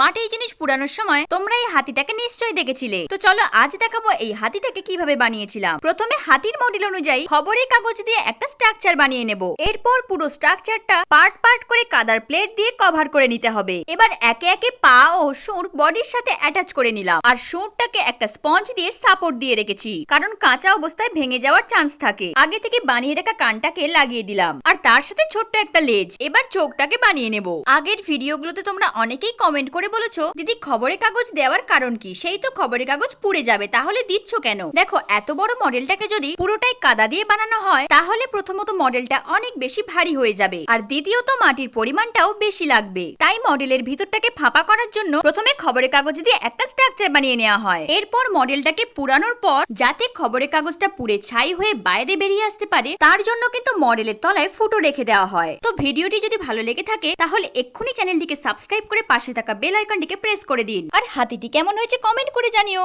মাটি এই জিনিস পুরানোর সময় তোমরা এই হাতিটাকে নিশ্চয়ই দেখেছিলে। তো চলো আজ দেখাবো এই হাতিটাকে কীভাবে বানিয়েছিলাম। প্রথমে হাতির মডেল অনুযায়ী খবরের কাগজ দিয়ে একটা স্ট্রাকচার বানিয়ে নেব। এরপর পুরো স্ট্রাকচারটা পার্ট পার্ট করে কাদার প্লেট দিয়ে কভার করে নিতে হবে। এবার একে একে পা ও সুর বডির সাথে অ্যাটাচ করে নিলাম। আর সুরটাকে একটা স্পঞ্জ দিয়ে সাপোর্ট দিয়ে রেখেছি। কারণ কাঁচা অবস্থায় ভেঙে যাওয়ার চান্স থাকে। আগে থেকে বানিয়ে রাখা কানটাকে লাগিয়ে দিলাম। আর তার সাথে ছোট্ট একটা লেজ। এবার চোখটাকে বানিয়ে নেব। আগের ভিডিওগুলোতে তোমরা অনেকেই কমেন্ট করে বলেছ? দিদি, খবরের কাগজ দেওয়ার কারণ কি? সেই তো খবরের কাগজ পুড়ে যাবে, তাহলে দিচ্ছ কেন? দেখো, এত বড় মডেলটাকে যদি পুরোটাই কাদা দিয়ে বানানো হয়, তাহলে প্রথমত মডেলটা অনেক বেশি ভারী হয়ে যাবে, আর দ্বিতীয়ত মাটির পরিমাণটাও বেশি লাগবে। তাই মডেলের ভিতরটাকে ফাঁপা করার জন্য প্রথমে খবরের কাগজ দিয়ে একটা স্ট্রাকচার বানিয়ে নেওয়া হয়। এরপর মডেলটাকে পুরানোর পর, যাতে খবরের কাগজটা পুড়ে ছাই হয়ে বাইরে বেরিয়ে আসতে পারে, তার জন্য কিন্তু মডেলের তলায় ফুটো রেখে দেওয়া হয়। তো ভিডিওটি যদি ভালো লেগে থাকে, তাহলে এক্ষুনি চ্যানেলটিকে সাবস্ক্রাইব করে পাশে থাকা বেল আইকনটিকে প্রেস করে দিন। আর হাতিটি কেমন হয়েছে কমেন্ট করে জানিও।